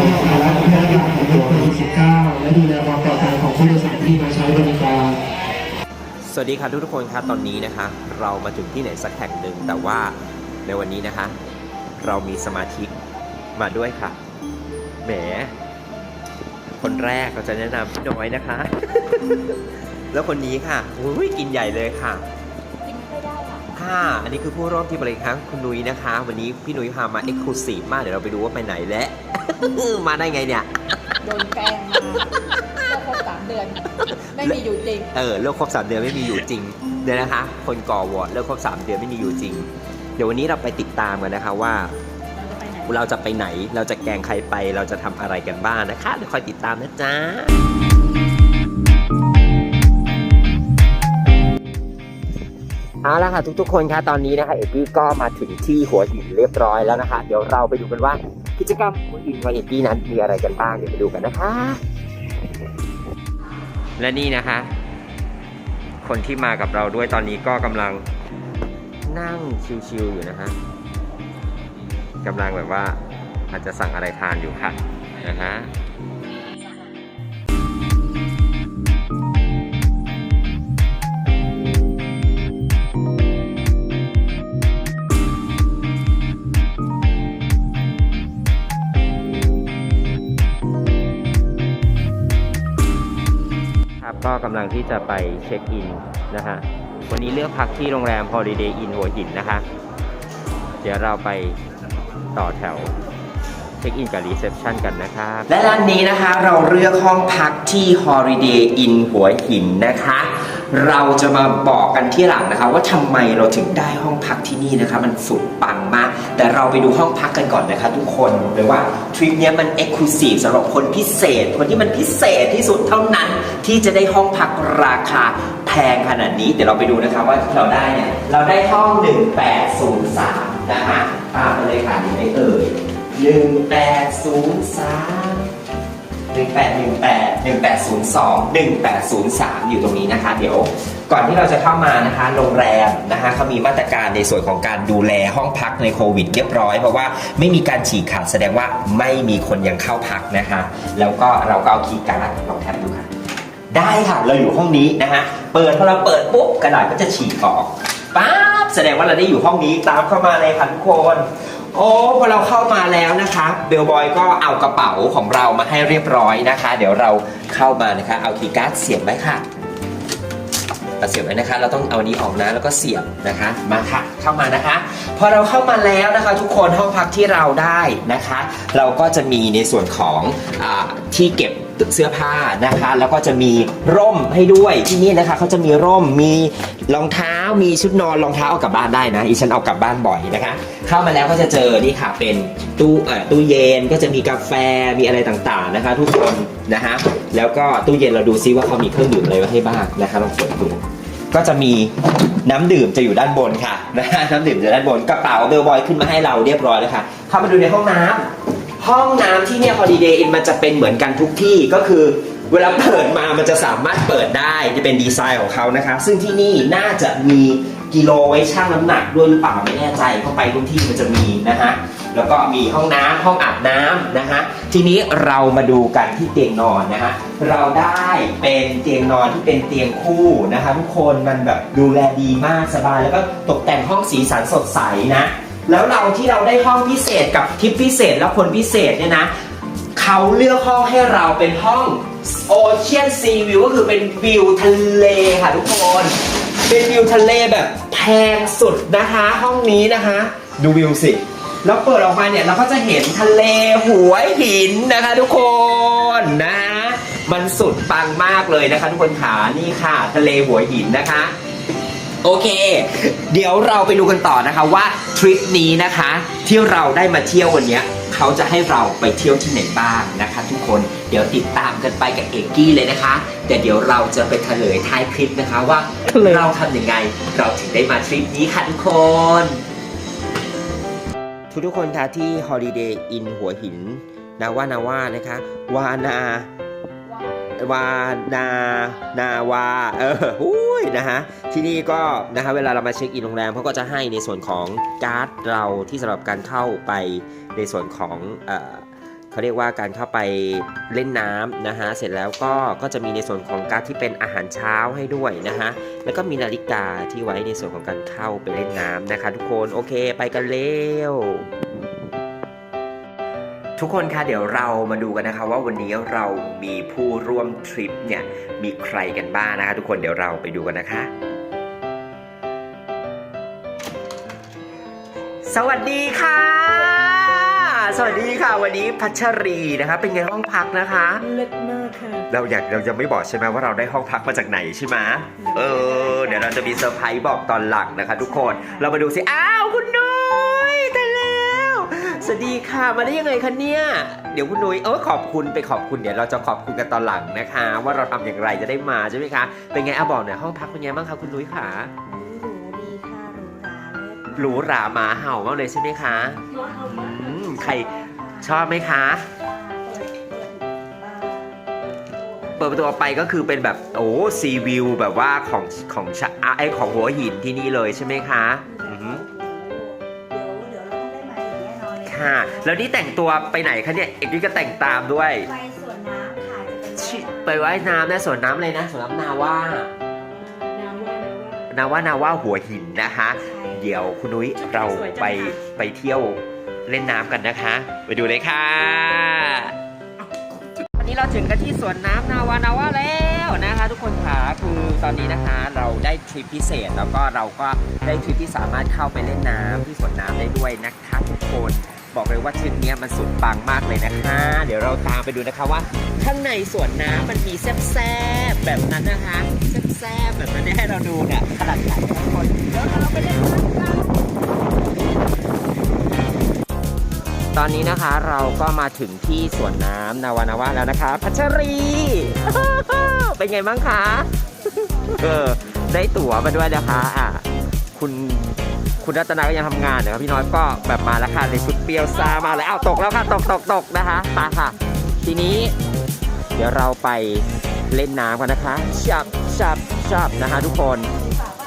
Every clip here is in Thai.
อบกาที่ห้องอารักษ์หน้าหลังของโควิด19และดูแลความปลอดภัยของผู้โดยสารที่มาใช้บริการสวัสดีค่ะทุกๆคนครับตอนนี้นะคะ เรามาถึงที่ไหนสักแห่งหนึ่งแต่ว่าในวันนี้นะคะ เรามีสมาชิกมาด้วยค่ะแหมคนแรกเราจะแนะนำพี่น้อยนะคะ แล้วคนนี้ค่ะอุ้ยกินใหญ่เลยค่ะ ค่ะค่ะ อันนี้คือผู้ร่วมทีมบริการคุณนุ้ยนะคะ วันนี้พี่นุ้ยพามาเอ็กซ์คลูซีฟมาก เดี๋ยวเราไปดูว่าไปไหนและ มาได้ไงเนี่ย โดนแกล้งมาก็ครบสามเดือน ไม่มีอยู่จริง เออเลิกครบสามเดือนไม่มีอยู่จริง เดี๋ยวนะคะ คนก่อวอร์ดเลิกครบสามเดือนไม่มีอยู่จริง เดี๋ยววันนี้เราไปติดตามกันนะคะว่า เราจะไปไหน เราจะไปไหนเราจะแกล้งใครไป เราจะทำอะไรกันบ้างนะคะ เดี๋ยวคอยติดตามนะจ๊ะ เอาละค่ะทุกๆคนคะตอนนี้นะคะเอกี้ก็มาถึงที่หัวหินเรียบร้อยแล้วนะคะ เดี๋ยวเราไปดูกันว่ากิจกรรมหัวหินของเอกี้นั้นมีอะไรกันบ้างเดี๋ยวไปดูกันนะคะ และนี่นะคะ คนที่มากับเราด้วยตอนนี้ก็กำลังนั่งชิวๆอยู่นะฮะกำลังแบบว่าอาจจะสั่งอะไรทานอยู่ค่ะนะฮะ ก็กำลังที่จะไปเช็คอินนะฮะวันนี้เลือกพักที่โรงแรม Holiday Inn หัวหินนะคะ เดี๋ยวเราไปต่อแถวเช็คอินกับรีเซพชันกันนะครับและร้านนี้นะคะเราเลือกห้องพักที่ Holiday Inn หัวหินนะคะ เราจะมาบอกกันที่หลังนะคะ ว่าทำไมเราถึงได้ห้องพักที่นี่นะคะ มันสุดปังมาก แต่เราไปดูห้องพักกันก่อนนะคะ ทุกคนเลยว่าทริปนี้มันเอก u s i v e สำหรับคนพิเศษ คนที่มันพิเศษที่สุดเท่านั้น ที่จะได้ห้องพักราคาแพงขนาดนี้เดี๋ยวเราไปดูนะคะว่าเราได้เนี่ยเราได้ห้อง 1803 นะคะตามมาเลยค่ะนี่ไม่เอ่ยห นึ่งแปดศูนย์สามหนึ่งแปดหนึ่งแปดศูนย์สองหนึ่งแปดศูนย์สามอยู่ตรงนี้นะคะ เดี๋ยวก่อนที่เราจะเข้ามานะคะ โรงแรมนะคะเขามีมาตรการในส่วนของการดูแลห้องพักในโควิดเรียบร้อย เพราะว่าไม่มีการฉีกขาดแสดงว่าไม่มีคนยังเข้าพักนะคะ แล้วก็เราก็เอาคีย์การ์ดลองแทบดูค่ะ ได้ค่ะ เราอยู่ห้องนี้นะฮะเปิดพอเราเปิดปุ๊บกระดาษก็จะฉีกออกป๊าบแสดงว่าเราได้อยู่ห้องนี้ตามเข้ามาเลยค่ะทุกคน โอ้พอเราเข้ามาแล้วนะคะเบลบอยก็เอากระเป๋าของเรามาให้เรียบร้อยนะคะ เดี๋ยวเราเข้ามานะคะ เอาคีย์การ์ดเสียบไว้ค่ะเอาเสียบไว้นะคะ เราต้องเอานี้ออกนะแล้วก็เสียบนะคะ มาค่ะ เข้ามานะคะ พอเราเข้ามาแล้วนะคะ ทุกคนห้องพักที่เราได้นะคะ เราก็จะมีในส่วนของอที่เก็บ เสื้อผ้านะคะ แล้วก็จะมีร่มให้ด้วยที่นี่นะคะเขาจะมีร่มมีรองเท้ามีชุดนอนรองเท้าเอากลับบ้านได้นะอีฉันเอากลับบ้านบ่อยนะคะ เข้ามาแล้วก็จะเจอนี่ค่ะเป็นตู้เอ่อตู้เย็นก็จะมีกาแฟมีอะไรต่างๆนะคะ ทุกคนนะคะแล้วก็ตู้เย็นเราดูซิว่าเขามีเครื่องดื่มอะไรไว้ให้บ้างนะคะลองเปิดดูก็จะมีน้ำดื่มจะอยู่ด้านบนค่ะนะฮะน้ำดื่มจะด้านบนกระเป๋าเบลบอยขึ้นมาให้เราเรียบร้อยแล้วค่ะเข้ามาดูในห้องน้ำ ห้องน้ำที่เนี่ย Holiday Inn มันจะเป็นเหมือนกันทุกที่ก็คือ เวลาเปิดมามันจะสามารถเปิดได้จะเป็นดีไซน์ของเขานะคะ ซึ่งที่นี่น่าจะมีกิโลไว้ชั่งน้ำหนักด้วยหรือเปล่าไม่แน่ใจเข้าไปทุกที่มันจะมีนะฮะแล้วก็มีห้องน้ำห้องอาบน้ำนะฮะทีนี้เรามาดูกันที่เตียงนอนนะฮะเราได้เป็นเตียงนอนที่เป็นเตียงคู่นะคะทุกคนมันแบบดูแลดีมากสบายแล้วก็ตกแต่งห้องสีสันสดใสนะ แล้วเราที่เราได้ห้องพิเศษกับทริปพิเศษและคนพิเศษเนี่ยนะเขาเลือกห้องให้เราเป็นห้อง Ocean Sea View ก็คือเป็นวิวทะเลค่ะทุกคน เป็นวิวทะเลแบบแพงสุดนะคะ ห้องนี้นะคะ ดูวิวสิ แล้วเปิดออกมาเนี่ยเราก็จะเห็นทะเลหัวหินนะคะ ทุกคนนะมันสุดปังมากเลยนะคะ ทุกคนขานี่ค่ะ ทะเลหัวหินนะคะ โอเค เดี๋ยวเราไปดูกันต่อนะคะว่าทริปนี้นะคะที่เราได้มาเที่ยววันเนี้ยเขาจะให้เราไปเที่ยวที่ไหนบ้างนะคะ ทุกคนเดี๋ยวติดตามกันไปกับเอกกี้เลยนะคะ แต่เดี๋ยวเราจะไปเฉลยท้ายคลิปนะคะว่าเราทำยังไงเราถึงได้มาทริปนี้ค่ะทุกคนทุกทุกคนคะที่ Holiday Inn หัวหิน นาว่านาว่านะคะ วานา วานานาวาเอออุ้ยนะฮะที่นี่ก็นะฮะเวลาเรามาเช็คอินโรงแรมเขาก็จะให้ในส่วนของการ์ดเราที่สำหรับการเข้าไปในส่วนของเออเขาเรียกว่าการเข้าไปเล่นน้ำนะฮะ เสร็จแล้วก็ก็จะมีในส่วนของการ์ดที่เป็นอาหารเช้าให้ด้วยนะฮะ แล้วก็มีนาฬิกาที่ไว้ในส่วนของการเข้าไปเล่นน้ำนะคะ ทุกคน โอเค ไปกันเร็ว ทุกคนคะเดี๋ยวเรามาดูกันนะคะว่าวันนี้เรามีผู้ร่วมทริปเนี่ยมีใครกันบ้างนะคะ ทุกคนเดี๋ยวเราไปดูกันนะคะ สวัสดีค่ะ สวัสดีค่ะ วันนี้พัชรีนะคะ เป็นไงห้องพักนะคะเลิศมากค่ะเราอยากเราจะไม่บอกใช่ไหมว่าเราได้ห้องพักมาจากไหนใช่ไหมเออ เดี๋ยวเราจะมีเซอร์ไพรส์บอกตอนหลังนะคะ ทุกคนเรามาดูสิอ้าวคุณนุ้ยแต่แล้ว สวัสดีค่ะ มาได้ยังไงคะเนี่ย เดี๋ยวคุณนุ้ยเออขอบคุณไปขอบคุณเดี๋ยวเราจะขอบคุณกันตอนหลังนะคะ ว่าเราทำอย่างไรจะได้มาใช่ไหมคะ เป็นไงอาบอกหน่อยห้องพักเป็นไงบ้างคะคุณนุ้ยค่ะหรูดีค่ะหรูหราเลิศหรูหราหมาเห่ามากเลยใช่ไหมคะว้าวมากอืมใครชอบไหมคะเปิดเปิดเปิดประตูออกไปก็คือเป็นแบบโอ้ซีวิวแบบว่าของของชะอะไอของหัวหินที่นี่เลยใช่ไหมคะ ค่ะ แล้วนี่แต่งตัวไปไหนคะเนี่ยเอกนี่ก็แต่งตามด้วยไปสวนน้ำค่ะจะเป็นชิไปว่ายน้ำนะสวนน้ำเลยนะสวนน้ำนาว่า น้ำว่านาว่านาว่าหัวหินนะคะใช่เดี๋ยวคุณนุ้ยเราไปไปเที่ยวเล่นน้ำกันนะคะ ไปดูเลยค่ะวันนี้เราถึงกันที่สวนน้ำนาวานาว่าแล้วนะคะ ทุกคนค่ะคือตอนนี้นะคะเราได้ทริปพิเศษแล้วก็เราก็ได้ทริปที่สามารถเข้าไปเล่นน้ำที่สวนน้ำได้ด้วยนะคะทุกคน บอกเลยว่าทริปเนี้มันสุดปังมากเลยนะคะ เดี๋ยวเราตามไปดูนะคะว่า ข้างในสวนน้ำมันมีแซ่บๆแบบนั้นนะคะแซ่บๆแบบนั้นให้เราดูเนี่ยขนาดไหนนะทุกคนเดี๋ยวเราไปเล่นกันตอนนี้นะคะเราก็มาถึงที่สวนน้ำนาวานาวาแล้วนะคะ พัชรีเป็นไงบ้างคะเออได้ตั๋วมาด้วยนะคะอะคุณ คุณรัตนาก็ยังทำงานนะครับพี่น้อยก็แบบมาแล้วค่ะในชุดเปรียวซามาแล้วอ้าวตกแล้วค่ะตกตกตกนะคะไปค่ะ ทีนี้ เดี๋ยวเราไปเล่นน้ำกันนะคะชับชับชับนะคะ ทุกคน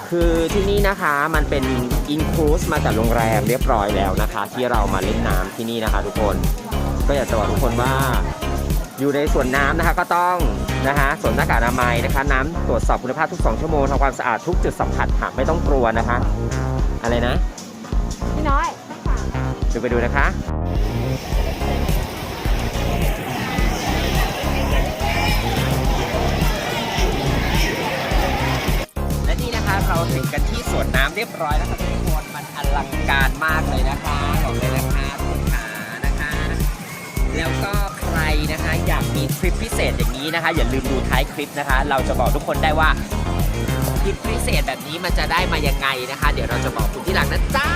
คือที่นี่นะคะมันเป็นอินคลูสมาจากโรงแรมเรียบร้อยแล้วนะคะ ที่เรามาเล่นน้ำที่นี่นะคะ ทุกคนก็อยากจะบอกทุกคนว่าอยู่ในส่วนน้ำนะคะก็ต้องนะคะสวมหน้ากากอนามัยนะคะ น้ำตรวจสอบคุณภาพทุก 2 ชั่วโมงทำความสะอาดทุกจุดสัมผัสค่ะไม่ต้องกลัวนะคะ อะไรนะ พี่น้อยเดี๋ยวไปดูนะคะ และนี่นะคะเราถึงกันที่สวนน้ำเรียบร้อยแล้วค่ะทุกคนมันอลังการมากเลยนะคะบอกเลยนะคะทุกคนขานะคะ แล้วก็ใครนะคะอยากมีทริปพิเศษอย่างนี้นะคะ อย่าลืมดูท้ายคลิปนะคะ เราจะบอกทุกคนได้ว่า ทริปพิเศษแบบนี้มันจะได้มายังไงนะคะ เดี๋ยวเราจะบอกคุณที่หลังนะจ๊ะ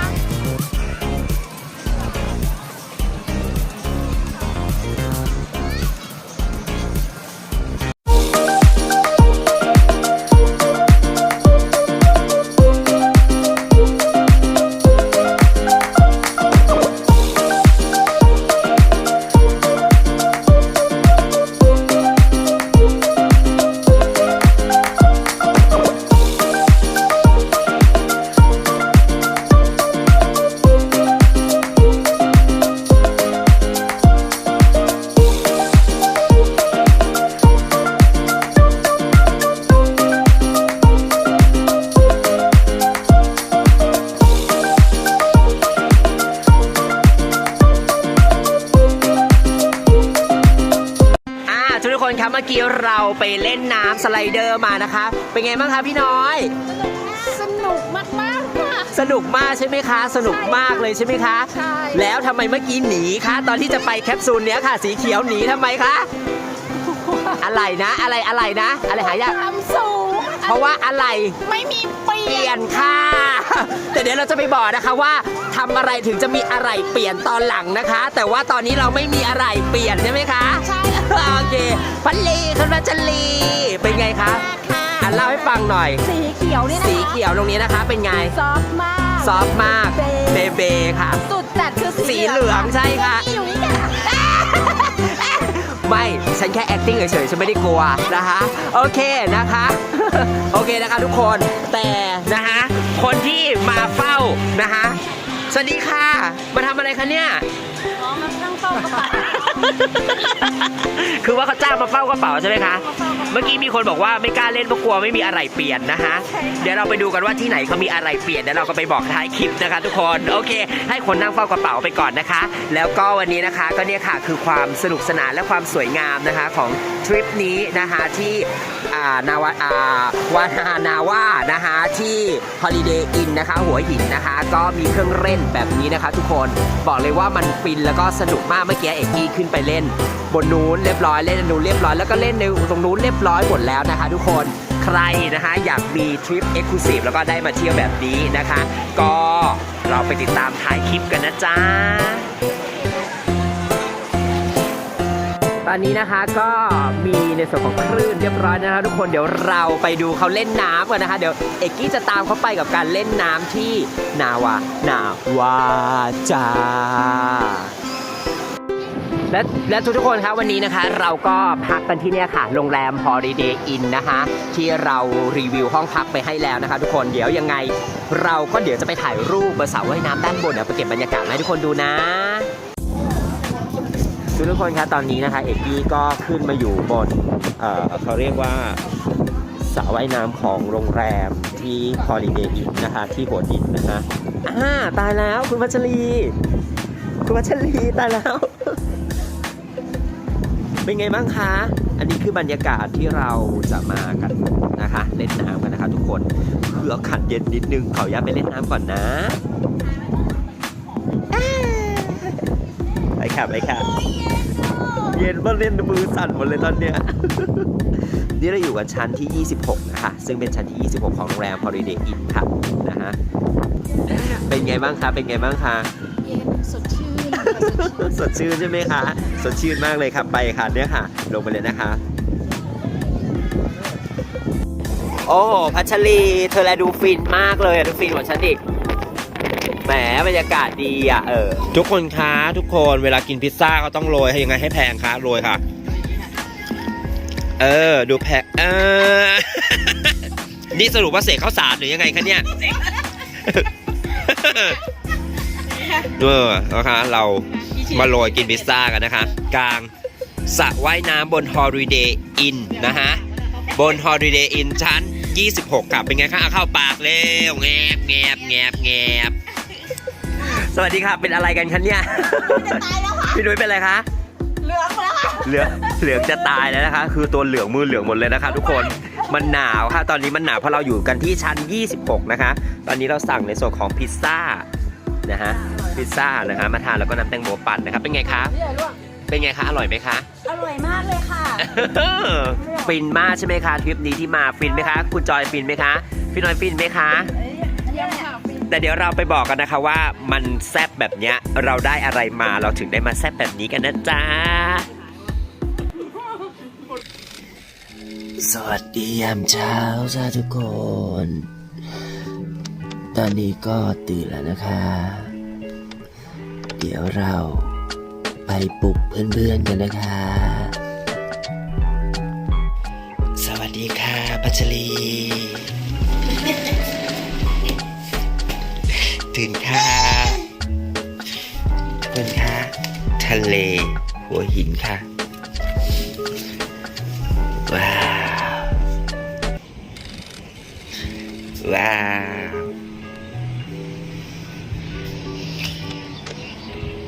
สไลเดอร์มานะคะ เป็นไงบ้างคะพี่น้อย สนุกมากมากๆค่ะ สนุกมากใช่ไหมคะ สนุกมากเลยใช่ไหมคะ ใช่ แล้วทำไมเมื่อกี้หนีคะ ตอนที่จะไปแคปซูลเนี้ยค่ะ สีเขียวหนีทำไมคะ อะไรนะ อะไรอะไรนะ อะไรหายากความสูงเพราะว่าอะไร ไม่มีเปลี่เปยลี่ยนนค่ะ แต่เดี๋ยวเราจะไปบอกนะคะว่าทำอะไรถึงจะมีอะไรเปลี่ยนตอนหลังนะคะ แต่ว่าตอนนี้เราไม่มีอะไรเปลี่ยนใช่ไหมคะ ใช่ โอเคพันลีคุณพัชรีเป็นไงคะค่ะอะเล่าให้ฟังหน่อย สีเขียวนี่นะคะสีเขียวตรงนี้นะคะ เป็นไง ซอฟต์มาก ซอฟต์มากเบเบค่ะ สุดจัดคือสีเหลืองใช่ค่ะ นี่อยู่นี่ค่ะไม่ ฉันแค่ acting เฉยๆ ฉันไม่ได้กลัวนะคะ โอเคนะคะ โอเคนะคะทุกคน แต่นะคะ คนที่มาเฝ้านะคะ สวัสดีค่ะ มาทำอะไรคะเนี่ยอ๋อมาตั้งเป้ากระเป๋าคือว่าเขาจ้างมาเฝ้ากระเป๋าใช่ไหมคะ เมื่อกี้มีคนบอกว่าไม่กล้าเล่นเพราะกลัวไม่มีอะไรเปลี่ยนนะคะ เดี๋ยวเราไปดูกันว่าที่ไหนเขามีอะไรเปลี่ยนเดี๋ยวเราก็ไปบอกท้ายคลิปนะคะ ทุกคน โอเค ให้คนนั่งเฝ้ากระเป๋าไปก่อนนะคะ แล้วก็วันนี้นะคะก็เนี่ยค่ะคือความสนุกสนานและความสวยงามนะคะของทริปนี้นะคะที่ อ่านาวาอ่าวานานาว่านะคะที่ Holiday Inn นะคะ หัวหินนะคะ ก็มีเครื่องเล่นแบบนี้นะคะ ทุกคนบอกเลยว่ามันฟินแล้วก็สนุกมากเมื่อกี้เอกกี้ขึ้นไปเล่น บนนู้นเรียบร้อยเล่นอันนู้นเรียบร้อยแล้วก็เล่นในตรงนู้นเรียบร้อยหมดแล้วนะคะ ทุกคนใครนะคะอยากมีทริปเอ็กซ์คลูซีฟแล้วก็ได้มาเที่ยวแบบนี้นะคะ ก็เราไปติดตามท้ายคลิปกันนะจ๊ะ ตอนนี้นะคะก็มีในส่วนของคลื่นเรียบร้อยนะคะทุกคนเดี๋ยวเราไปดูเขาเล่นน้ำกันนะคะ เดี๋ยวเอกกี้จะตามเขาไปกับการเล่นน้ำที่นาวานาวาจาและและทุกๆคนครับวันนี้นะคะ เราก็พักกันที่เนี่ยค่ะโรงแรม Holiday Inn นะคะที่เรารีวิวห้องพักไปให้แล้วนะคะ ทุกคนเดี๋ยวยังไง เราก็เดี๋ยวจะไปถ่ายรูปบนสระว่ายน้ำด้านบนเดี๋ยวไปเก็บบรรยากาศให้ทุกคนดูนะ ทุกคนครับตอนนี้นะคะ เอกกี้ก็ขึ้นมาอยู่บนเอ่อเขาเรียกว่าสระว่ายน้ำของโรงแรมที่ Holiday Inn นะคะ ที่หัวหินนะคะอ่าตายแล้วคุณพัชรี คุณพัชรีตายแล้ว เป็นไงบ้างคะ อันนี้คือบรรยากาศที่เราจะมากันนะคะ เล่นน้ำกันนะคะทุกคนคืออากาศเย็นนิดนึงขออนุญาตไปเล่นน้ำก่อนนะ ไปค่ะไปค่ะ เย็นมากเล่นมือสั่นหมดเลยตอนเนี้ย นี่เราอยู่กันชั้นที่ 26 นะคะ ซึ่งเป็นชั้นที่ 26 ของโรงแรม Holiday Inn ค่ะนะฮะ เป็นไงบ้างคะ เป็นไงบ้างคะ เย็นสดชื่นค่ะสดชื่น สดชื่นใช่ไหมคะ สดชื่นมากเลยครับไปค่ะเนี่ยค่ะ ลงไปเลยนะคะ โอ้โหพัชรี เธอแลดูฟินมากเลยอะดูฟินกว่าฉันอีก แหมบรรยากาศดีอะเออ ทุกคนคะทุกคนเวลากินพิซซ่าเขาต้องโรยให้ยังไงให้แพงคะโรยค่ะ เออ ดูแพงเออ นี่สรุปว่าเสกข้าวสารหรือยังไงคะเนี่ยเออนะคะเรามาโรยกินพิซซ่ากันนะคะ กลางสระว่ายน้ำบน Holiday Inn นะฮะ บน Holiday Inn ชั้น 26กับเป็นไงคะเอาเข้าปากเร็วแงบแงบแงบแงบ สวัสดีค่ะ เป็นอะไรกันคะเนี่ยตายแล้วค่ะ พี่นุ้ยเป็นอะไรคะ เหลืองแล้วค่ะ เหลืองเหลืองจะตายแล้วนะคะ คือตัวเหลืองมือเหลืองหมดเลยนะคะ ทุกคน มันหนาวค่ะ ตอนนี้มันหนาวเพราะเราอยู่กันที่ชั้น 26 นะคะ ตอนนี้เราสั่งในส่วนของพิซซ่านะฮะ พิซซ่านะคะ มาทานแล้วก็น้ำแตงโมปั่นนะครับ เป็นไงคะนี่เลยลูกเป็นไงคะ อร่อยไหมคะ อร่อยมากเลยค่ะ ฟินมากใช่ไหมคะทริปนี้ที่มาฟินไหมคะ คุณจอยฟินไหมคะ พี่น้อยฟินไหมคะเยี่ยมค่ะฟิน แต่เดี๋ยวเราไปบอกกันนะคะว่ามันแซบแบบเนี้ยเราได้อะไรมาเราถึงได้มาแซบแบบนี้กันนะจ๊ะสวัสดียามเช้าจ้าทุกคน ตอนนี้ก็ตื่นแล้วนะคะ เดี๋ยวเราไปปลุกเพื่อนๆกันนะคะ สวัสดีค่ะ พัชรี ตื่นค่ะเพื่อนค่ะทะเลหัวหินค่ะ ว้าว ว้าว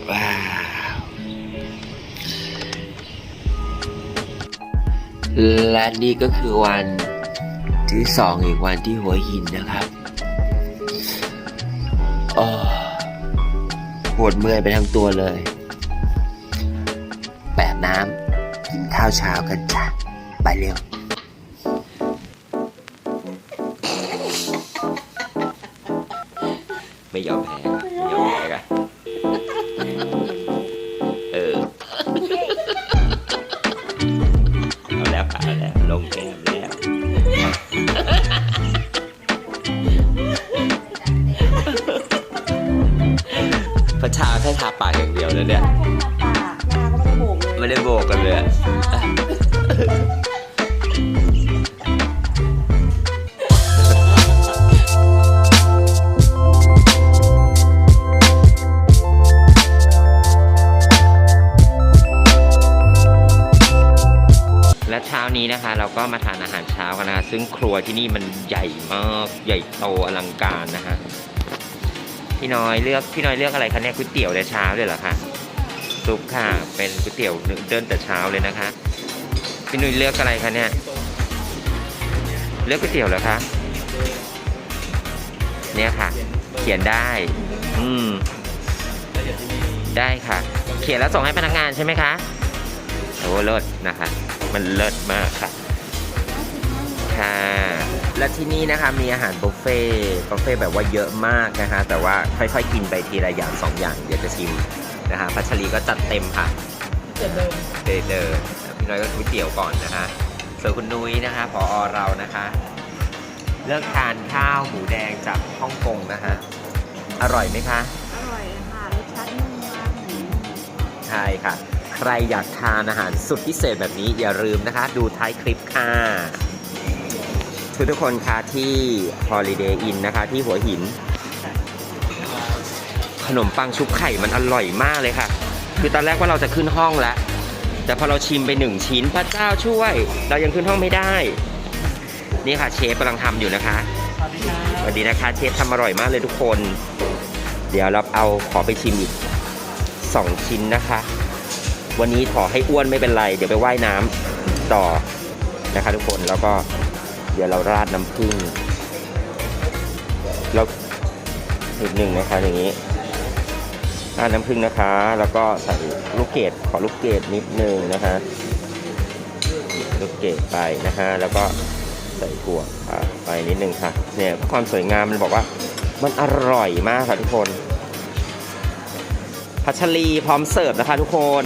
ว้าว และนี่ก็คือวันที่สองอีกวันที่หัวหินนะครับ วดเมื่อยไปทั้งตัวเลย แบบน้ำกินข้าวเช้ากันจ้ะ ไปเร็วไม่ยอมแพ้ไม่ยอมแพ้กัน ก็มาทานอาหารเช้ากันนะคะซึ่งครัวที่นี่มันใหญ่มากใหญ่โตอลังการนะคะพี่น้อยเลือกพี่น้อยเลือกอะไรคะเนี่ยก๋วยเตี๋ยวแต่เช้าเลยเหรอคะซุปค่ะเป็นก๋วยเตี๋ยวเดินแต่เช้าเลยนะคะ พี่นุ้ยเลือกอะไรคะเนี่ยเลือกก๋วยเตี๋ยวเหรอคะเนี่ยค่ะ เขียนได้ อืมได้ค่ะ เขียนแล้วส่งให้พนักงานใช่ไหมคะโอ้เลิศนะคะ มันเลิศมากค่ะ ค่ะ และที่นี่นะคะมีอาหารบุฟเฟ่ต์บุฟเฟ่ต์แบบว่าเยอะมากนะคะ แต่ว่าค่อยๆกินไปทีละอย่างสองอย่าง เดี๋ยวจะชิมนะคะพัชรีก็จัดเต็มค่ะเจ็ดเดิมเดเดอร์พี่น้อยก็ก๋วยเตี๋ยวก่อนนะคะส่วนคุณนุ้ยนะคะพออเรานะคะ เลือกทานข้าวหมูแดงจากฮ่องกงนะคะอร่อยไหมคะ อร่อยค่ะรสชาตินุ่มมากใช่ค่ะ ใครอยากทานอาหารสุดพิเศษแบบนี้อย่าลืมนะคะ ดูท้ายคลิปค่ะ ทุกทุกคนคะที่ Holiday Inn นะคะ ที่หัวหิน ขนมปังชุบไข่มันอร่อยมากเลยค่ะ คือตอนแรกว่าเราจะขึ้นห้องแล้ว แต่พอเราชิมไปหนึ่งชิ้นพระเจ้าช่วย เรายังขึ้นห้องไม่ได้ นี่ค่ะเชฟกำลังทำอยู่นะคะสวัสดีนะคะเชฟทำอร่อยมากเลยทุกคน เดี๋ยวเราเอาขอไปชิมอีกสองชิ้นนะคะ วันนี้ขอให้อ้วนไม่เป็นไร เดี๋ยวไปว่ายน้ำต่อนะคะทุกคนแล้วก็ เดี๋ยวเราราดน้ำผึ้งแล้วอีกหนึ่งนะคะอย่างนี้ราดน้ำผึ้งนะคะ แล้วก็ใส่ลูกเกดขอลูกเกดนิดนึงนะคะ ลูกเกดไปนะคะแล้วก็ใส่ถั่วไปนิดนึงค่ะ เนี่ยความสวยงามมันบอกว่า มันอร่อยมากค่ะทุกคนพัชรีพร้อมเสิร์ฟนะคะทุกคน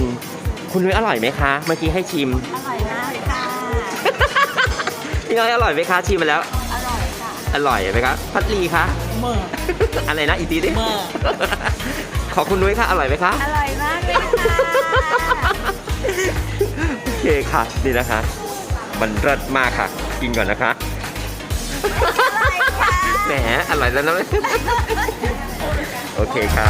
คุณนุ้ยอร่อยไหมคะ เมื่อกี้ให้ชิมอ น้อยอร่อยไหมคะชิมมาแล้ว อร่อยค่ะ อร่อยไหมครับพัชรีคะเมื่อ อะไรนะอีกทีดิเมื่อขอคุณนุ้ยค่ะอร่อยไหมคะ อร่อยมากเลยค่ะโอเคค่ะนี่นะคะ มันเลิศมากค่ะ กินก่อนนะคะแหมอร่อยแล้วนะ โอเคค่ะ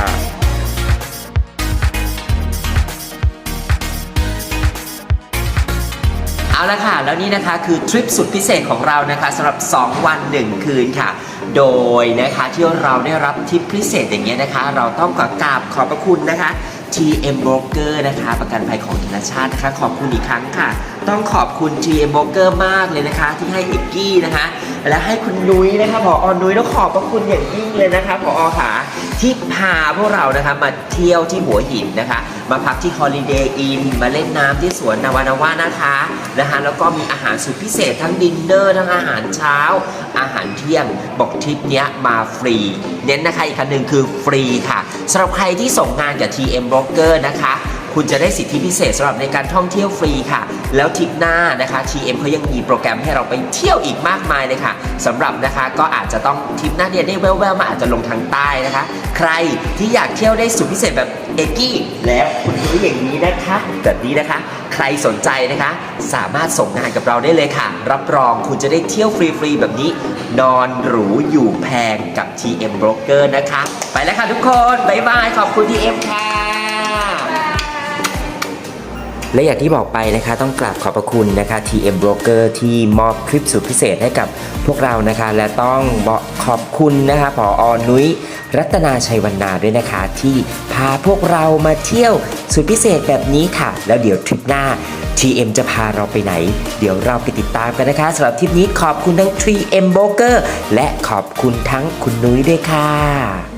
เอาละค่ะ แล้วนี่นะคะคือทริปสุดพิเศษของเรานะคะสำหรับ 2 วัน 1 คืนค่ะ โดยนะคะที่เราได้รับทริปพิเศษอย่างเงี้ยนะคะ เราต้องขอกราบขอบพระคุณนะคะ TM Broker นะคะ ประกันภัยของธนชาตินะคะ ขอบคุณอีกครั้งค่ะ ต้องขอบคุณ TM Broker มากเลยนะคะ ที่ให้เอกกี้นะคะและให้คุณนุ้ยนะคะผออนุ้ยต้องขอบพระคุณอย่างยิ่งเลยนะคะผอค่ะที่พาพวกเรานะคะมาเที่ยวที่หัวหินนะคะ มาพักที่ Holiday Inn มาเล่นน้ำที่สวนนาวานาวานะคะนะคะ แล้วก็มีอาหารสุดพิเศษทั้งดินเนอร์ทั้งอาหารเช้า อาหารเที่ยงบอกทริปนี้มาฟรี เน้นนะคะอีกคันหนึ่งคือฟรีค่ะสำหรับใครที่ส่งงานกับ TM Broker นะคะ คุณจะได้สิทธิพิเศษสำหรับในการท่องเที่ยวฟรีค่ะ แล้วทริปหน้านะคะ TM เขายังมีโปรแกรมให้เราไปเที่ยวอีกมากมายเลยค่ะสำหรับนะคะก็อาจจะต้องทริปหน้าเนี่ยได้แววๆมาอาจจะลงทางใต้นะคะ ใครที่อยากเที่ยวได้สุดพิเศษแบบเอกกี้แล้วคุณรู้อย่างนี้นะคะแบบนี้นะคะ ใครสนใจนะคะ สามารถส่งงานกับเราได้เลยค่ะ รับรองคุณจะได้เที่ยวฟรีๆแบบนี้ นอนหรูอยู่แพงกับ TM Broker นะคะ ไปแล้วค่ะทุกคน บ๊ายบาย ขอบคุณ TM ค่ะ และอย่างที่บอกไปนะคะต้องกราบขอบพระคุณนะคะ TM Broker ที่มอบคลิปสุดพิเศษให้กับพวกเรานะคะ และต้องขอบคุณนะคะผออนุ้ยรัตนาชัยวรรณาด้วยนะคะ ที่พาพวกเรามาเที่ยวสุดพิเศษแบบนี้ค่ะ แล้วเดี๋ยวทริปหน้า TM จะพาเราไปไหน เดี๋ยวเราไปติดตามกันนะคะสำหรับทริปนี้ขอบคุณทั้ง 3M Broker และขอบคุณทั้งคุณนุ้ยด้วยค่ะ